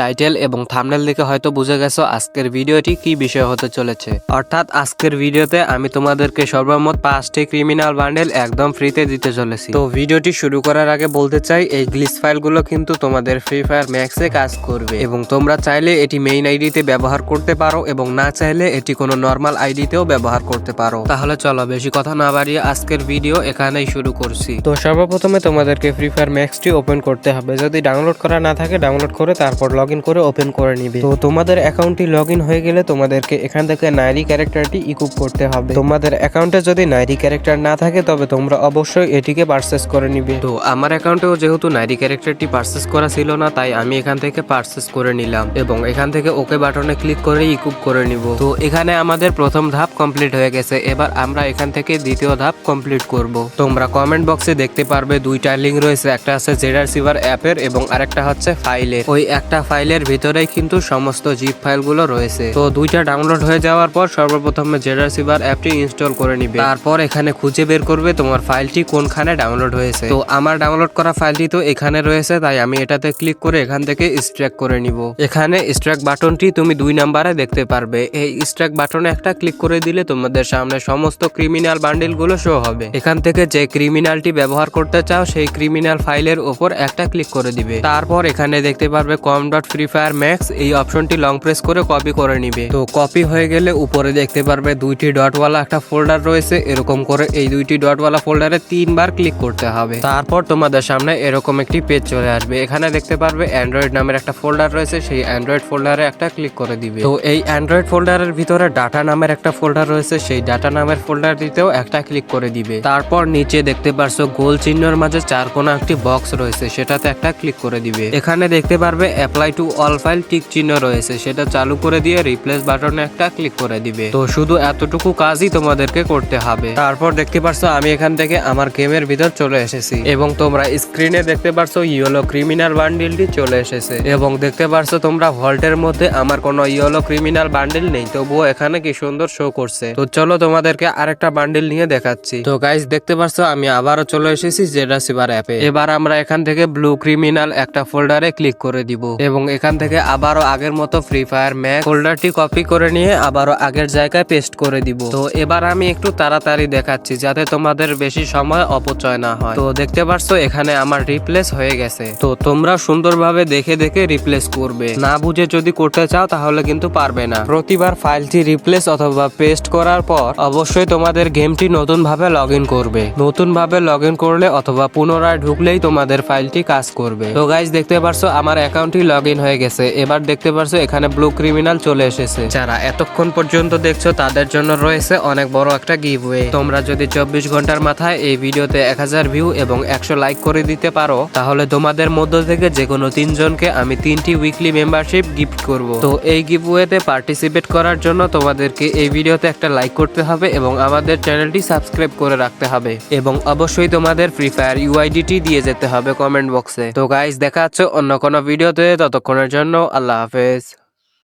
Title এবং thumbnail দেখে হয়তো বুঝে গেছো আজকের ভিডিওটি কি বিষয় হতে চলেছে। অর্থাৎ আজকের ভিডিওতে আমি তোমাদেরকে সর্বমোট পাঁচটি ক্রিমিনাল বান্ডেল একদম ফ্রিতে দিতে চলেছি। তো ভিডিওটি শুরু করার আগে বলতে চাই, এই গ্লিচ ফাইলগুলো কিন্তু তোমাদের ফ্রি ফায়ার ম্যাক্সে কাজ করবে। এবং তোমরা চাইলে এটি মেইন আইডিতে ব্যবহার করতে পারো এবং না চাইলে এটি কোনো নর্মাল আইডিতেও ব্যবহার করতে পারো। তাহলে চলো বেশি কথা না বাড়িয়ে আজকের ভিডিও এখানেই শুরু করছি। তো সর্বপ্রথমে তোমাদেরকে ফ্রি ফায়ার ম্যাক্সটি ওপেন করতে হবে। যদি ডাউনলোড করা না থাকে ডাউনলোড করে তারপর লগ ইন করে ওপেন করে নিবে। তো তোমাদের অ্যাকাউন্টটি লগ হয়ে গেলে তোমাদেরকে এখান থেকে নাইরি ক্যারেক্টারটি ইকুপ করতে হবে। তোমাদের অ্যাকাউন্টে যদি নাইরি ক্যারেক্টার না থাকে, তবে তোমরা অবশ্যই এটিকে পারচেস করে নিবে। তো আমার অ্যাকাউন্টেও যেহেতু নাইরি ক্যারেক্টারটি পারচেস করা ছিল না, তাই আমি এখান থেকে পারচেস করে নিলাম এবং এখান থেকে ওকে বাটনে ক্লিক করে ইকুপ করে নিব। তো এখানে আমাদের প্রথম ধাপ কমপ্লিট হয়ে গেছে। এবার আমরা এখান থেকে দ্বিতীয় ধাপ কমপ্লিট করব। তোমরা কমেন্ট বক্সে দেখতে পারবে দুইটা লিঙ্ক রয়েছে। একটা আছে জেডার সিভার অ্যাপের এবং আরেকটা হচ্ছে ফাইলের ওই একটা ফাইলের ভিতরেই কিন্তু সমস্ত জিপ ফাইলগুলো রয়েছে। তো দুইটা ডাউনলোড হয়ে যাওয়ার পর সর্বপ্রথমে জেডার সিভার অ্যাপটি ইনস্টল করে নিবে। তারপর এখানে খুঁজে বের করবে তোমার ফাইলটি কোনখানে ডাউনলোড হয়েছে। তো আমার ডাউনলোড করা ফাইলটি তো এখানে রয়েছে, তাই আমি এটাতে ক্লিক করে এখান থেকে স্ট্র্যাক করে নিব। এখানে স্ট্র্যাক বাটনটি তুমি দুই নাম্বারে দেখতে পারবে। এই স্ট্র্যাক বাটনে একটা ক্লিক করে দিলে তোমাদের সামনে সমস্ত ক্রিমিনাল বান্ডিলগুলো শো হবে। এখান থেকে যে ক্রিমিনালটি ব্যবহার করতে চাও, সেই ক্রিমিনাল ফাইলের উপর একটা ক্লিক করে দিবে। তারপর এখানে দেখতে পারবে com dot Free Fire Max এই অপশনটি লং প্রেস করে কপি করে নিবে। তো কপি হয়ে গেলে উপরে দেখতে পারবে দুইটি ডটওয়ালা একটা ফোল্ডার রয়েছে। এরকম করে এই দুইটি ডটওয়ালা ফোল্ডারে তিনবার ক্লিক করতে হবে। তারপর তোমাদের সামনে এরকম একটি পেজ চলে আসবে। এখানে দেখতে পারবে অ্যান্ড্রয়েড নামের একটা ফোল্ডার রয়েছে। সেই অ্যান্ড্রয়েড ফোল্ডারে একটা ক্লিক করে দিবে। তো এই অ্যান্ড্রয়েড ফোল্ডারের ভিতরে ডাটা নামের একটা ফোল্ডার রয়েছে। সেই ডাটা নামের ফোল্ডার দিতেও একটা ক্লিক করে দিবে। তারপর নিচে দেখতে পারছ গোল চিহ্নের মাঝে চার কোনা একটি বক্স রয়েছে। সেটাতে একটা ক্লিক করে দিবে। এখানে দেখতে পারবে apply to all file tick চিহ্ন রয়েছে, সেটা চালু করে দিয়ে রিপ্লেস বাটনে একটা ক্লিক করে দিবে। তো শুধু এতটুকু কাজই তোমাদেরকে করতে হবে। তারপর দেখতে পারছ, আমি এখান থেকে আমার গেমের ভিতর চলে এসেছি। এবং তোমরা স্ক্রিনে দেখতে পারছ ইয়েলো ক্রিমিনাল বান্ডিলটি চলে এসেছে। এবং দেখতে পারছ, তোমরা ভল্টের মধ্যে আমার কোনো ইয়েলো ক্রিমিনাল বান্ডিল নেই। তবুও এখানে কি সুন্দর শো করছে। তো চলো তোমাদেরকে আরেকটা বান্ডিল নিয়ে দেখাচ্ছি। তো গাইস দেখতে পারছ, আমি আবারও চলে এসেছি জেডা সিভার অ্যাপে এবার আমরা এখান থেকে ব্লু ক্রিমিনাল একটা ফোল্ডারে ক্লিক করে দিব। এবং এখান থেকে আবারও আগের মতো ফ্রি ফায়ার ম্যাক ফোল্ডারটি কপি করে নিয়ে আবারও আগের জায়গায় পেস্ট করে দিব। তো এবার আমি একটু তাড়াতাড়ি দেখাচ্ছি যাতে তোমাদের বেশি সময় অপচয় না হয়। তো দেখতে পারছ, এখানে আমার রিপ্লেস হয়ে গেছে। তো তোমরা সুন্দরভাবে দেখে দেখে রিপ্লেস করবে। না বুঝে যদি করতে চাও, তাহলে কিন্তু পারবে না। প্রতিবার ফাইলটি রিপ্লেস অথবা পেস্ট করার পর অবশ্যই তোমাদের গেমটি নতুন ভাবে লগ ইন করবে। নতুন ভাবে লগ ইন করলে অথবা পুনরায় ঢুকলেই তোমাদের ফাইলটি কাজ করবে। তো গাইজ দেখতে পারছ, আমার অ্যাকাউন্টটি লগ ইন হয়ে গেছে। এবার দেখতে পারছ এখানে ব্লু ক্রিমিনাল চলে এসেছে। যারা এতক্ষণ পর্যন্ত দেখছ, তাদের জন্য রয়েছে অনেক বড় একটা গিভওয়ে তোমরা যদি চব্বিশ ঘণ্টার মাথায় এই ভিডিওতে এক হাজার ভিউ এবং একশো লাইক করে দিতে পারো, তাহলে তোমাদের মধ্য থেকে যে কোনো তিনজনকে আমি তিনটি উইকলি মেম্বারশিপ গিফট করব। তো এই গিভওয়েতে পার্টিসিপেট করার জন্য তোমাদেরকে এই ভিডিওতে একটা লাইক করতে হবে এবং আমাদের চ্যানেলটি সাবস্ক্রাইব করে রাখতে হবে। এবং অবশ্যই তোমাদের ফ্রি ফায়ার ইউআইডিটি দিয়ে যেতে হবে কমেন্ট বক্সে তো গাইজ দেখা হচ্ছে অন্য কোনো ভিডিওতে ততক্ষণের জন্য আল্লাহ হাফেজ